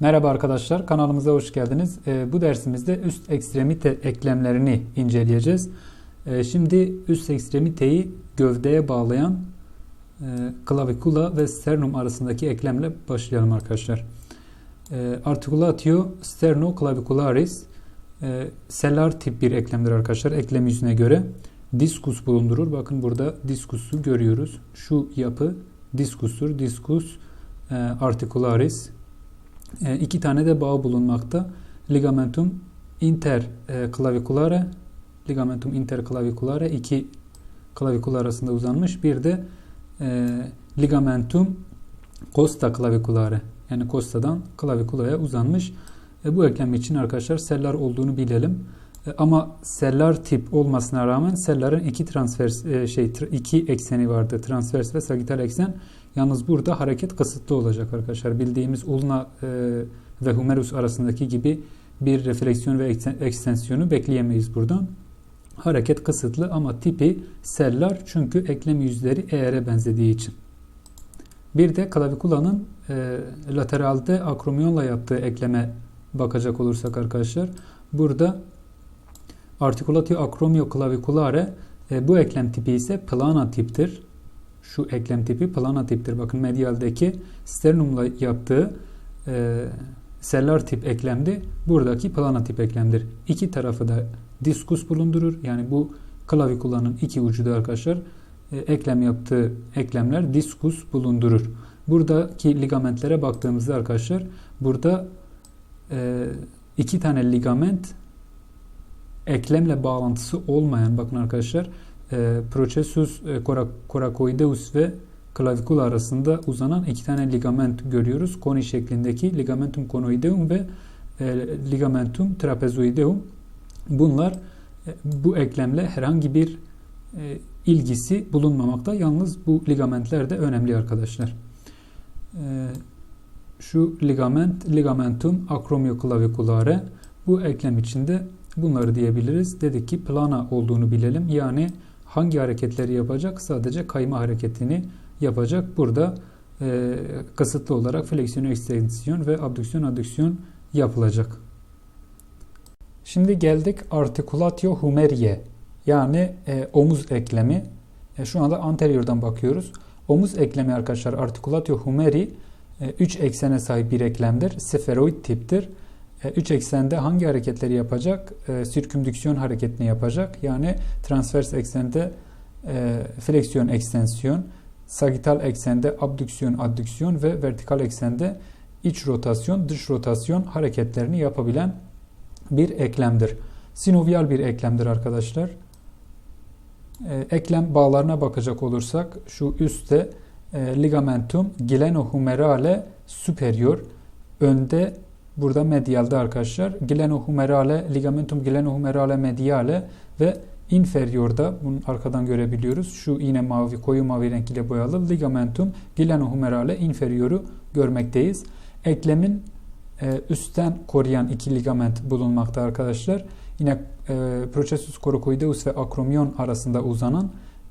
Merhaba arkadaşlar, kanalımıza hoş geldiniz. Ee, bu dersimizde üst ekstremite eklemlerini inceleyeceğiz. Ee, şimdi üst ekstremiteyi gövdeye bağlayan e, clavikula ve sternum arasındaki eklemle başlayalım arkadaşlar. Ee, articulatio sternoclavicularis sellar tip bir eklemdir arkadaşlar. Eklem yüzüne göre diskus bulundurur. Bakın burada diskusu görüyoruz. Şu yapı diskustur. Diskus e, articularis e, iki tane de bağ bulunmakta. Ligamentum interclaviculare ligamentum interclaviculare iki klavikul arasında uzanmış. Bir de e, ligamentum costa claviculare yani costadan klavikulaya uzanmış. E, bu eklem için arkadaşlar sellar olduğunu bilelim. E, ama sellar tip olmasına rağmen selların iki transvers e, şey iki ekseni vardı. Transvers ve sagittal eksen. Yalnız burada hareket kısıtlı olacak arkadaşlar. Bildiğimiz ulna e, ve humerus arasındaki gibi bir refleksiyon ve ekstensiyonu bekleyemeyiz buradan. Hareket kısıtlı ama tipi sellar çünkü eklem yüzleri eğere benzediği için. Bir de klavikulanın e, lateralde akromiyonla yaptığı ekleme bakacak olursak arkadaşlar. Burada articulatio acromio claviculare e, bu eklem tipi ise plana tiptir şu eklem tipi plana tiptir. Bakın medialdeki sternumla yaptığı e, sellar tip eklemdi. Buradaki plana tip eklemdir. İki tarafı da diskus bulundurur. Yani bu klavikulanın iki ucu da arkadaşlar e, eklem yaptığı eklemler diskus bulundurur. Buradaki ligamentlere baktığımızda arkadaşlar burada e, iki tane ligament eklemle bağlantısı olmayan bakın arkadaşlar e, Processus e, coracoideus ve klavikula arasında uzanan iki tane ligament görüyoruz. Koni şeklindeki ligamentum conoideum ve e, ligamentum trapezoideum. Bunlar e, bu eklemle herhangi bir e, ilgisi bulunmamakta. Yalnız bu ligamentler de önemli arkadaşlar. E, şu ligament, ligamentum acromioclaviculare bu eklem içinde bunları diyebiliriz. Dedik ki plana olduğunu bilelim. Yani hangi hareketleri yapacak? Sadece kayma hareketini yapacak. Burada e, kasıtlı olarak fleksiyon, ekstensiyon ve abdüksiyon, adüksiyon yapılacak. Şimdi geldik articulatio humeriae yani e, omuz eklemi. E, şu anda anteriordan bakıyoruz. Omuz eklemi arkadaşlar articulatio humeri 3 e, eksene sahip bir eklemdir. Seferoid tiptir. 3 e, eksende hangi hareketleri yapacak? E, sirkümdüksiyon hareketini yapacak. Yani transvers eksende e, fleksiyon ekstensiyon, sagital eksende abdüksiyon addüksiyon ve vertikal eksende iç rotasyon, dış rotasyon hareketlerini yapabilen bir eklemdir. Sinovial bir eklemdir arkadaşlar. E, eklem bağlarına bakacak olursak şu üstte e, ligamentum glenohumerale superior önde Burada medialde arkadaşlar glenohumerale, ligamentum glenohumerale mediale ve inferiorda bunu arkadan görebiliyoruz. Şu yine mavi, koyu mavi renk ile boyalı ligamentum glenohumerale inferioru görmekteyiz. Eklemin e, üstten koruyan iki ligament bulunmakta arkadaşlar. Yine e, processus coracoideus ve acromion arasında uzanan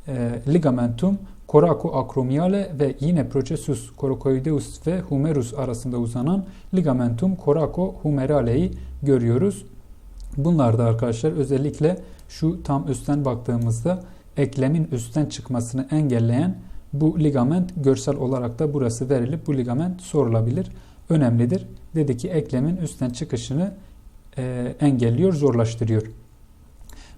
e, ligamentum Coraco acromiale ve yine processus coracoideus ve humerus arasında uzanan ligamentum coraco humerale'yi görüyoruz. Bunlar da arkadaşlar özellikle şu tam üstten baktığımızda eklemin üstten çıkmasını engelleyen bu ligament görsel olarak da burası verilip bu ligament sorulabilir. Önemlidir. Dedi ki eklemin üstten çıkışını e, engelliyor, zorlaştırıyor.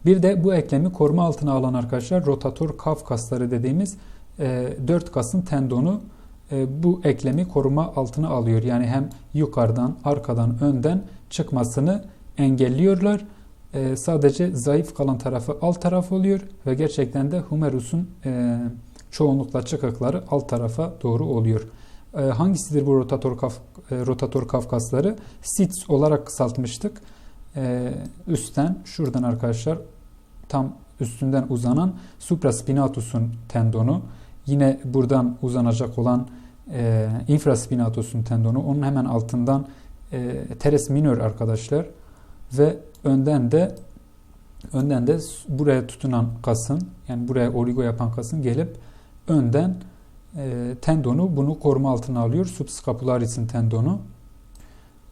Bir de bu eklemi koruma altına alan arkadaşlar rotator kaf kasları dediğimiz e, 4 kasın tendonu e, bu eklemi koruma altına alıyor. Yani hem yukarıdan, arkadan, önden çıkmasını engelliyorlar. E, sadece zayıf kalan tarafı alt taraf oluyor ve gerçekten de humerus'un e, çoğunlukla çıkıkları alt tarafa doğru oluyor. E, hangisidir bu rotator kaf, e, rotator kaf kasları? SITS olarak kısaltmıştık. E, üstten, şuradan arkadaşlar tam üstünden uzanan supraspinatus'un tendonu. Yine buradan uzanacak olan e, infraspinatusun tendonu. Onun hemen altından e, teres minor arkadaşlar. Ve önden de önden de buraya tutunan kasın yani buraya oligo yapan kasın gelip önden e, tendonu bunu koruma altına alıyor. Subscapularis'in tendonu.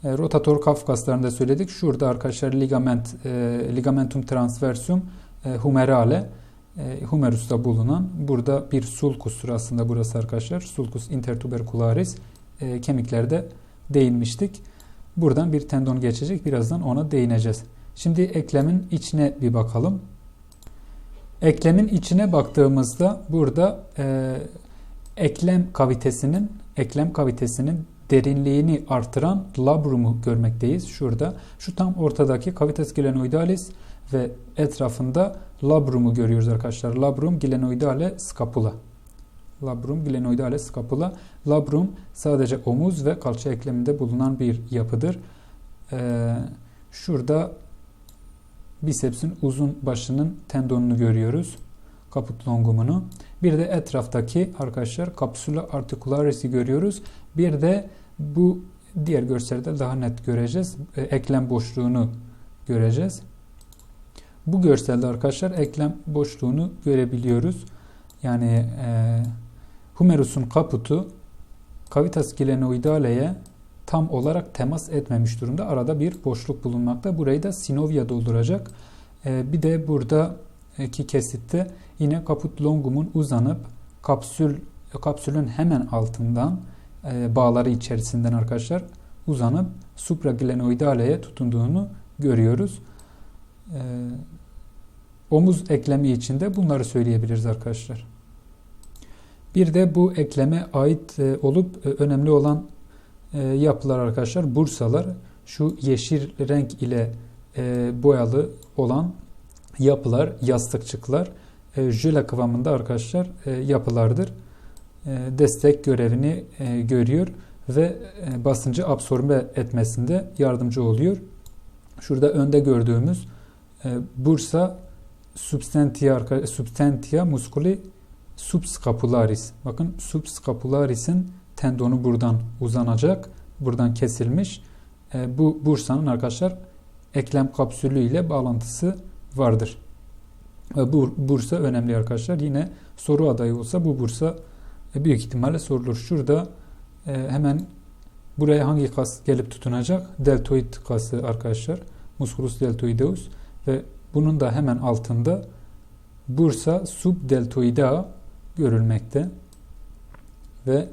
E, rotator kaf kaslarında söyledik. Şurada arkadaşlar ligament, e, ligamentum transversum humerale e, humerus'ta bulunan burada bir sulkustur aslında burası arkadaşlar. Sulcus intertubercularis e, kemiklerde değinmiştik. Buradan bir tendon geçecek. Birazdan ona değineceğiz. Şimdi eklemin içine bir bakalım. Eklemin içine baktığımızda burada e, eklem kavitesinin eklem kavitesinin derinliğini artıran labrumu görmekteyiz. Şurada şu tam ortadaki cavitas glenoidalis ve etrafında labrumu görüyoruz arkadaşlar. Labrum glenoidale scapula. Labrum glenoidale scapula. Labrum sadece omuz ve kalça ekleminde bulunan bir yapıdır. Ee, şurada bisepsin uzun başının tendonunu görüyoruz. Kaput longumunu. Bir de etraftaki arkadaşlar kapsula articularis'i görüyoruz. Bir de bu diğer görselde daha net göreceğiz. E, eklem boşluğunu göreceğiz. Bu görselde arkadaşlar eklem boşluğunu görebiliyoruz. Yani e, humerus'un kaputu cavitas glenoidale'ye tam olarak temas etmemiş durumda. Arada bir boşluk bulunmakta. Burayı da sinovia dolduracak. E, bir de buradaki kesitte yine kaput longumun uzanıp kapsül kapsülün hemen altından e, bağları içerisinden arkadaşlar uzanıp supraglenoidaleye tutunduğunu görüyoruz. E, omuz eklemi içinde bunları söyleyebiliriz arkadaşlar. Bir de bu ekleme ait e, olup e, önemli olan e, yapılar arkadaşlar bursalar. Şu yeşil renk ile e, boyalı olan yapılar, yastıkçıklar e, jöle kıvamında arkadaşlar e, yapılardır. E, destek görevini e, görüyor ve e, basıncı absorbe etmesinde yardımcı oluyor. Şurada önde gördüğümüz bursa substantia, substantia musculi subscapularis. Bakın subscapularis'in tendonu buradan uzanacak. Buradan kesilmiş. Bu bursanın arkadaşlar eklem kapsülü ile bağlantısı vardır. Bu bursa önemli arkadaşlar. Yine soru adayı olsa bu bursa e, büyük ihtimalle sorulur. Şurada e, hemen buraya hangi kas gelip tutunacak? Deltoid kası arkadaşlar. Musculus deltoideus ve bunun da hemen altında bursa subdeltoidea görülmekte ve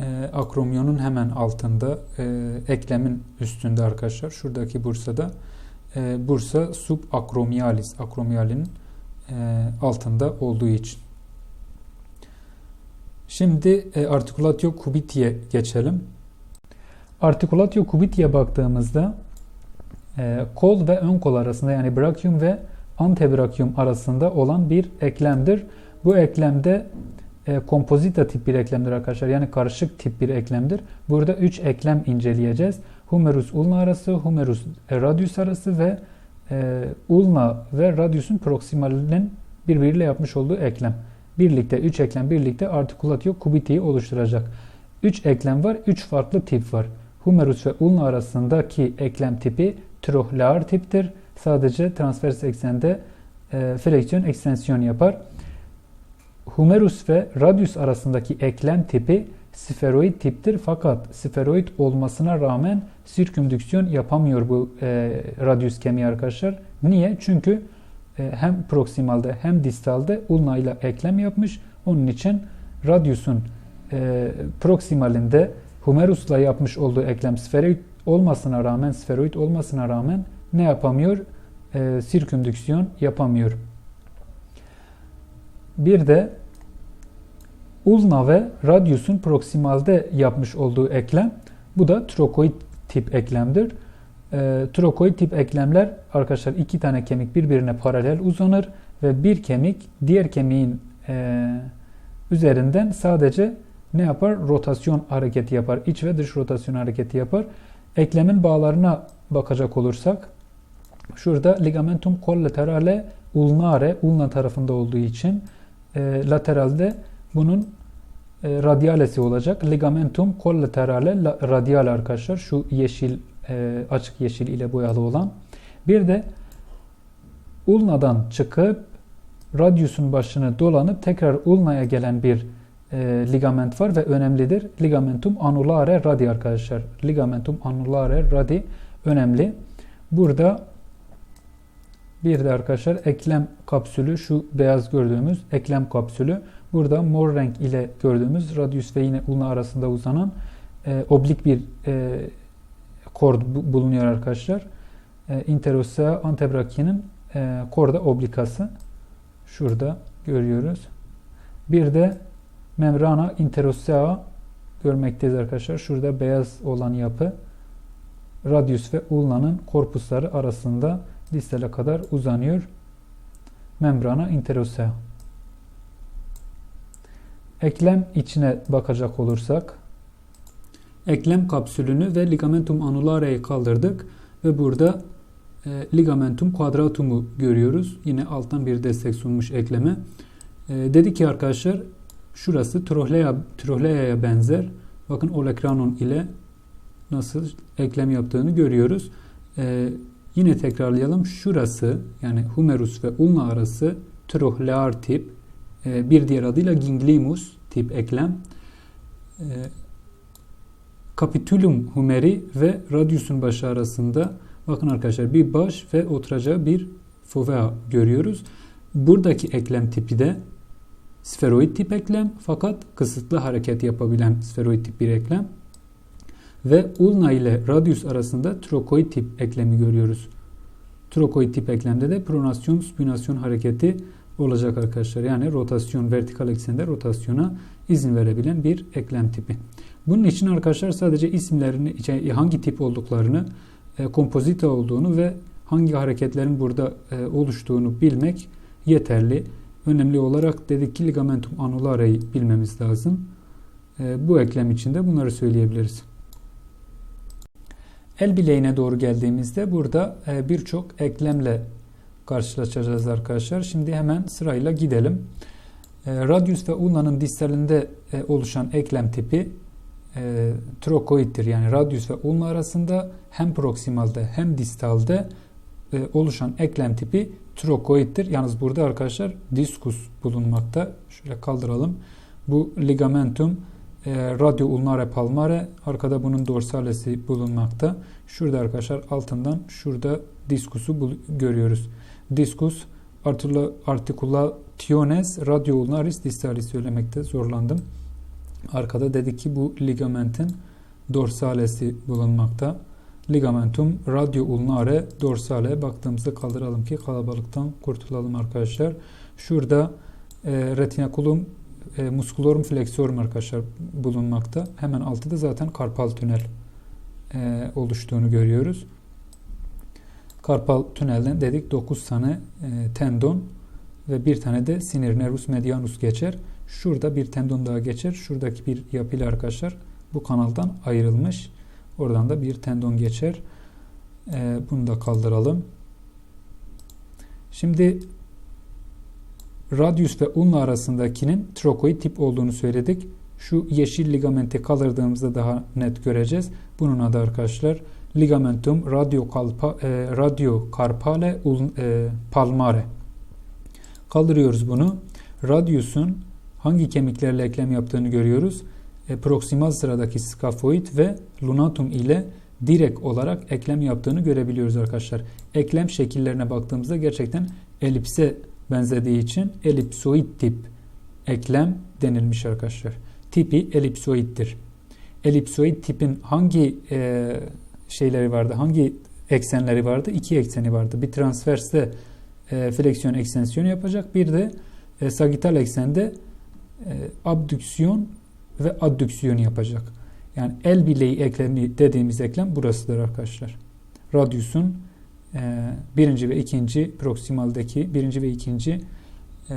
e, akromiyonun hemen altında e, eklemin üstünde arkadaşlar. Şuradaki bursada e, bursa subakromialis akromiyalin e, altında olduğu için. Şimdi e, articulatio cubiti'ye geçelim. Articulatio cubiti'ye baktığımızda e, kol ve ön kol arasında yani brachium ve antebrachium arasında olan bir eklemdir. Bu eklemde e, kompozita tip bir eklemdir arkadaşlar. Yani karışık tip bir eklemdir. Burada 3 eklem inceleyeceğiz. Humerus ulna arası, humerus radius arası ve e, ulna ve radius'un proksimalinin birbiriyle yapmış olduğu eklem birlikte 3 eklem birlikte artikulatio cubiti'yi oluşturacak. 3 eklem var, 3 farklı tip var. Humerus ve ulna arasındaki eklem tipi trochlear tiptir. Sadece transvers eksende e, fleksiyon ekstensiyon yapar. Humerus ve radius arasındaki eklem tipi sferoid tiptir fakat sferoid olmasına rağmen sirkümdüksiyon yapamıyor bu e, radius kemiği arkadaşlar. Niye? Çünkü e, hem proksimalde hem distalde ulna ile eklem yapmış. Onun için radiusun e, proksimalinde humerusla yapmış olduğu eklem sferoid olmasına rağmen sferoid olmasına rağmen ne yapamıyor? E, sirkümdüksiyon yapamıyor. Bir de ulna ve radiusun proksimalde yapmış olduğu eklem bu da trokoid tip eklemdir. E, trokoid tip eklemler arkadaşlar iki tane kemik birbirine paralel uzanır ve bir kemik diğer kemiğin e, üzerinden sadece ne yapar? Rotasyon hareketi yapar. İç ve dış rotasyon hareketi yapar. Eklemin bağlarına bakacak olursak şurada ligamentum collaterale ulnare ulna tarafında olduğu için e, lateralde bunun e, radialesi olacak. Ligamentum collaterale radial arkadaşlar. Şu yeşil e, açık yeşil ile boyalı olan. Bir de ulnadan çıkıp radyusun başını dolanıp tekrar ulnaya gelen bir e, ligament var ve önemlidir. Ligamentum anulare radi arkadaşlar. Ligamentum anulare radi önemli. Burada bir de arkadaşlar eklem kapsülü şu beyaz gördüğümüz eklem kapsülü. Burada mor renk ile gördüğümüz radius ve yine ulna arasında uzanan e, oblik bir e, kord bulunuyor arkadaşlar. E, interossea antebrachia'nın e, korda oblikası. Şurada görüyoruz. Bir de membrana interossea görmekteyiz arkadaşlar. Şurada beyaz olan yapı radius ve ulnanın korpusları arasında distale kadar uzanıyor. Membrana interossea. Eklem içine bakacak olursak eklem kapsülünü ve ligamentum anulare'yi kaldırdık ve burada e, ligamentum quadratum'u görüyoruz. Yine alttan bir destek sunmuş ekleme. E, dedi ki arkadaşlar şurası trohlea, trohlea'ya benzer. Bakın olekranon ile nasıl eklem yaptığını görüyoruz. E, yine tekrarlayalım. Şurası yani humerus ve ulna arası trohlear tip e, bir diğer adıyla ganglimus tip eklem. E, Capitulum humeri ve radiusun başı arasında bakın arkadaşlar bir baş ve oturacağı bir fovea görüyoruz. Buradaki eklem tipi de sferoid tip eklem fakat kısıtlı hareket yapabilen sferoid tip bir eklem. Ve ulna ile radius arasında trokoid tip eklemi görüyoruz. Trokoid tip eklemde de pronasyon, spinasyon hareketi olacak arkadaşlar. Yani rotasyon, vertikal eksende rotasyona izin verebilen bir eklem tipi. Bunun için arkadaşlar sadece isimlerini, hangi tip olduklarını, e, kompozite olduğunu ve hangi hareketlerin burada e, oluştuğunu bilmek yeterli. Önemli olarak dedik ki ligamentum anulare'yi bilmemiz lazım. E, bu eklem içinde bunları söyleyebiliriz. El bileğine doğru geldiğimizde burada e, birçok eklemle karşılaşacağız arkadaşlar. Şimdi hemen sırayla gidelim. E, radius ve ulnanın distalinde e, oluşan eklem tipi e, trokoiddir. Yani radius ve ulna arasında hem proksimalde hem distalde oluşan eklem tipi trokoiddir. Yalnız burada arkadaşlar diskus bulunmakta. Şöyle kaldıralım. Bu ligamentum e, radio ulnare palmare. Arkada bunun dorsalesi bulunmakta. Şurada arkadaşlar altından şurada diskusu görüyoruz. Diskus articulationes radio ulnaris distalis söylemekte zorlandım. Arkada dedik ki bu ligamentin dorsalesi bulunmakta. Ligamentum radio ulnare dorsale baktığımızda kaldıralım ki kalabalıktan kurtulalım arkadaşlar. Şurada e, retinaculum e, musculorum flexorum arkadaşlar bulunmakta. Hemen altıda zaten karpal tünel e, oluştuğunu görüyoruz. Karpal tünelden dedik 9 tane e, tendon ve bir tane de sinir nervus medianus geçer. Şurada bir tendon daha geçer. Şuradaki bir yapıyla arkadaşlar bu kanaldan ayrılmış. Oradan da bir tendon geçer. Ee, bunu da kaldıralım. Şimdi radius ve ulna arasındakinin trokoid tip olduğunu söyledik. Şu yeşil ligamenti kaldırdığımızda daha net göreceğiz. Bunun adı arkadaşlar ligamentum radio, kalpa, e, radio carpale e, palmare. Kaldırıyoruz bunu. Radius'un hangi kemiklerle eklem yaptığını görüyoruz. E, proksimal sıradaki skafoid ve lunatum ile direkt olarak eklem yaptığını görebiliyoruz arkadaşlar. Eklem şekillerine baktığımızda gerçekten elipse benzediği için elipsoid tip eklem denilmiş arkadaşlar. Tipi elipsoiddir. Elipsoid tipin hangi e, şeyleri vardı, hangi eksenleri vardı? İki ekseni vardı. Bir transverste e, fleksiyon ekstensiyonu yapacak. Bir de e, sagital eksende e, abdüksiyon ve addüksiyon yapacak. Yani el bileği eklemi dediğimiz eklem burasıdır arkadaşlar. Radiusun e, birinci ve ikinci proksimaldeki birinci ve ikinci e,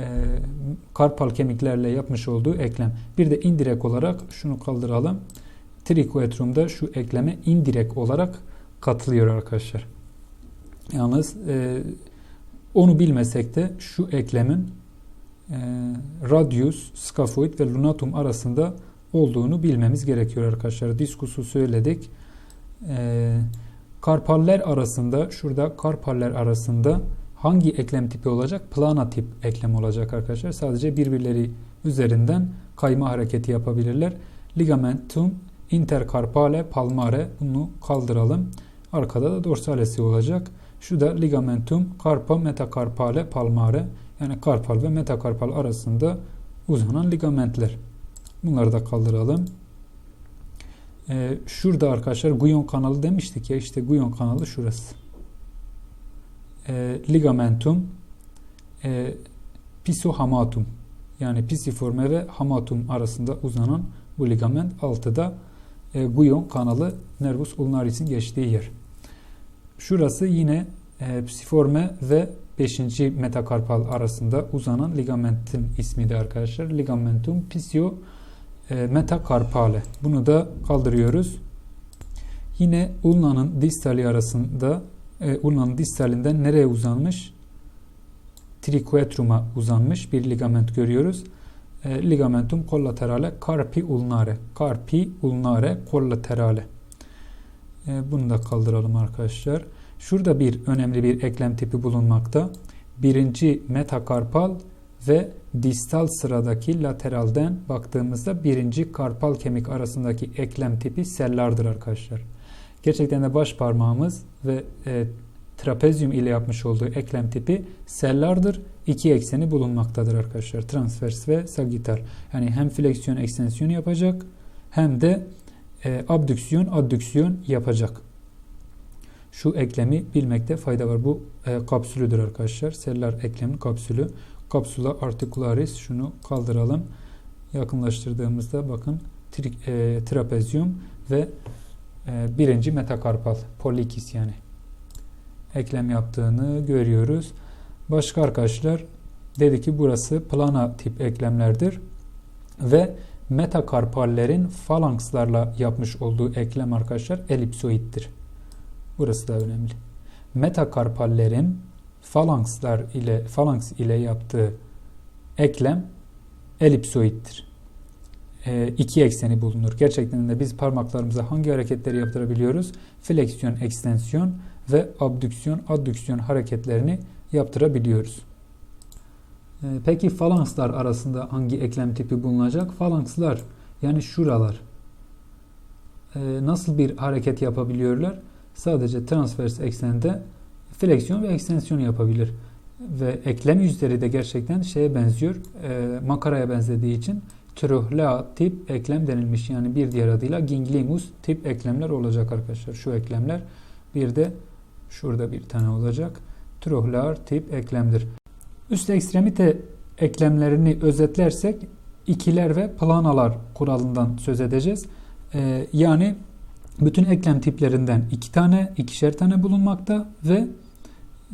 karpal kemiklerle yapmış olduğu eklem. Bir de indirek olarak şunu kaldıralım. Trikoetrumda şu ekleme indirek olarak katılıyor arkadaşlar. Yalnız e, onu bilmesek de şu eklemin e, radius, skafoid ve lunatum arasında olduğunu bilmemiz gerekiyor arkadaşlar. Diskusu söyledik. E, karpaller arasında, şurada karpaller arasında hangi eklem tipi olacak? Plana tip eklem olacak arkadaşlar. Sadece birbirleri üzerinden kayma hareketi yapabilirler. Ligamentum intercarpale palmare bunu kaldıralım. Arkada da dorsalesi olacak. Şu da ligamentum carpa metacarpale palmare yani karpal ve metakarpal arasında uzanan ligamentler. Bunları da kaldıralım. Ee, şurada arkadaşlar Guyon kanalı demiştik ya işte Guyon kanalı şurası. Ee, ligamentum e, pisohamatum yani pisiforme ve hamatum arasında uzanan bu ligament altıda e, Guyon kanalı nervus ulnaris'in geçtiği yer. Şurası yine e, psiforme ve 5. metakarpal arasında uzanan ligamentin ismi de arkadaşlar. Ligamentum pisio metakarpale. Bunu da kaldırıyoruz. Yine ulnanın distali arasında e, ulnanın distalinden nereye uzanmış? Triquetrum'a uzanmış bir ligament görüyoruz. E, ligamentum collaterale carpi ulnare. Carpi ulnare collaterale. E, bunu da kaldıralım arkadaşlar. Şurada bir önemli bir eklem tipi bulunmakta. Birinci metakarpal ve distal sıradaki lateralden baktığımızda birinci karpal kemik arasındaki eklem tipi sellardır arkadaşlar. Gerçekten de baş parmağımız ve e, trapezyum ile yapmış olduğu eklem tipi sellardır. İki ekseni bulunmaktadır arkadaşlar. Transvers ve sagittal. Yani hem fleksiyon ekstensiyon yapacak hem de e, abdüksiyon addüksiyon yapacak şu eklemi bilmekte fayda var. Bu e, kapsülüdür arkadaşlar. Selüler eklemin kapsülü. Kapsula articularis şunu kaldıralım. Yakınlaştırdığımızda bakın tri, e, trapezyum ve e, birinci metakarpal polikis yani eklem yaptığını görüyoruz. Başka arkadaşlar dedi ki burası plana tip eklemlerdir ve metakarpallerin falankslarla yapmış olduğu eklem arkadaşlar elipsoiddir. Burası da önemli. Metakarpallerin falankslar ile falanks ile yaptığı eklem elipsoiddir. E, iki ekseni bulunur. Gerçekten de biz parmaklarımıza hangi hareketleri yaptırabiliyoruz? Fleksiyon, ekstensiyon ve abdüksiyon, addüksiyon hareketlerini yaptırabiliyoruz. E, peki falankslar arasında hangi eklem tipi bulunacak? Falankslar yani şuralar e, nasıl bir hareket yapabiliyorlar? sadece transvers eksende fleksiyon ve ekstensiyon yapabilir. Ve eklem yüzleri de gerçekten şeye benziyor. E, makaraya benzediği için trohlea tip eklem denilmiş. Yani bir diğer adıyla ginglimus tip eklemler olacak arkadaşlar. Şu eklemler. Bir de şurada bir tane olacak. Trohlear tip eklemdir. Üst ekstremite eklemlerini özetlersek ikiler ve planalar kuralından söz edeceğiz. Ee, yani bütün eklem tiplerinden iki tane, ikişer tane bulunmakta ve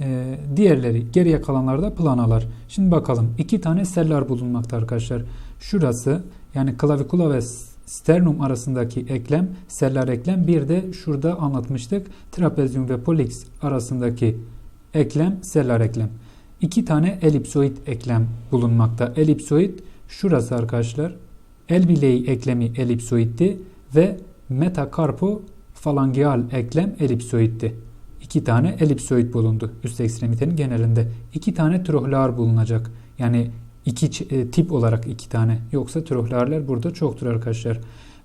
e, diğerleri geriye kalanlarda planalar. Şimdi bakalım iki tane sellar bulunmakta arkadaşlar. Şurası yani klavikula ve sternum arasındaki eklem sellar eklem. Bir de şurada anlatmıştık trapezyum ve polix arasındaki eklem sellar eklem. İki tane elipsoid eklem bulunmakta. Elipsoid şurası arkadaşlar. El bileği eklemi elipsoidti ve metakarpo falangeal eklem elipsoidti. İki tane elipsoid bulundu üst ekstremitenin genelinde. İki tane trohlar bulunacak. Yani iki e, tip olarak iki tane. Yoksa trohlarlar burada çoktur arkadaşlar.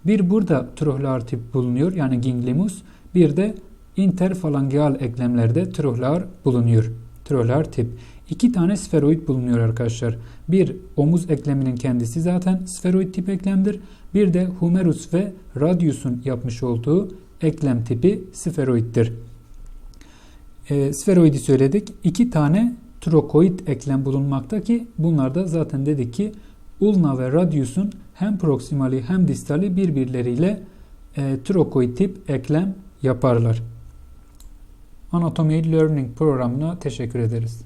Bir burada trohlar tip bulunuyor yani ginglimus. Bir de interfalangeal eklemlerde trohlar bulunuyor. Trohlar tip. İki tane sferoid bulunuyor arkadaşlar. Bir omuz ekleminin kendisi zaten sferoid tip eklemdir. Bir de humerus ve radius'un yapmış olduğu eklem tipi sferoiddir. E, sferoidi söyledik. İki tane trokoid eklem bulunmakta ki bunlar da zaten dedik ki ulna ve radius'un hem proksimali hem distali birbirleriyle e, trokoid tip eklem yaparlar. Anatomy Learning programına teşekkür ederiz.